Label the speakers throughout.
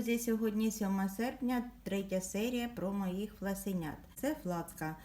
Speaker 1: друзі, сьогодні 7 серпня, третя серія про моїх фласенят. Це флацка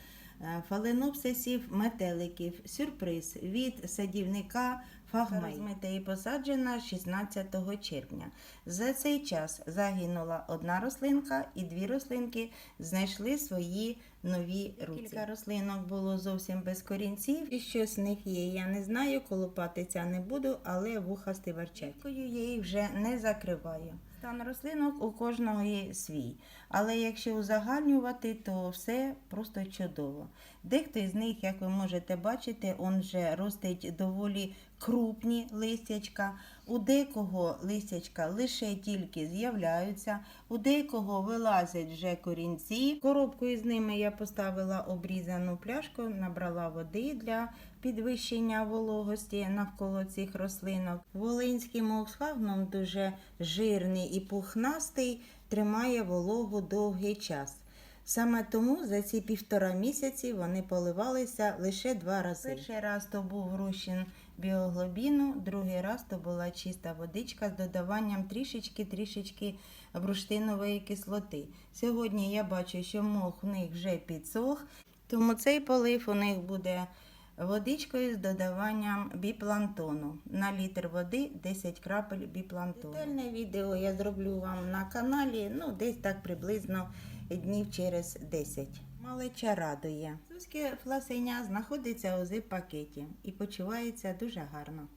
Speaker 1: е, фаленопсисів метеликів, сюрприз від садівника. Розмита і посаджена 16 червня. За цей час загинула одна рослинка і дві рослинки знайшли свої нові руці. Кілька рослинок було зовсім без корінців, і що з них є, я не знаю, колупатися не буду, але вухасти верчать. Дякую, я їх вже не закриваю. Стан рослинок у кожного є свій. Але якщо узагальнювати, то все просто чудово. Дехто із них, як ви можете бачити, он вже ростить доволі крупні листячка. У декого листячка лише тільки з'являються, у декого вилазять вже корінці. Коробку із ними я поставила обрізану пляшку, набрала води для підвищення вологості навколо цих рослинок. Волинський моксфагном дуже жирний і пухнастий, тримає вологу довгий час. Саме тому за ці півтора місяці вони поливалися лише два рази. Перший раз то був розчин біоглобіну, другий раз то була чиста водичка з додаванням трішечки-трішечки бурштинової кислоти. Сьогодні я бачу, що мох в них вже підсох, тому цей полив у них буде водичкою з додаванням біплантону. На літр води 10 крапель біплантону. Детальне відео я зроблю вам на каналі, ну десь так приблизно днів через 10. Малеча радує. Сузьке фласеня знаходиться у зип-пакеті і почувається дуже гарно.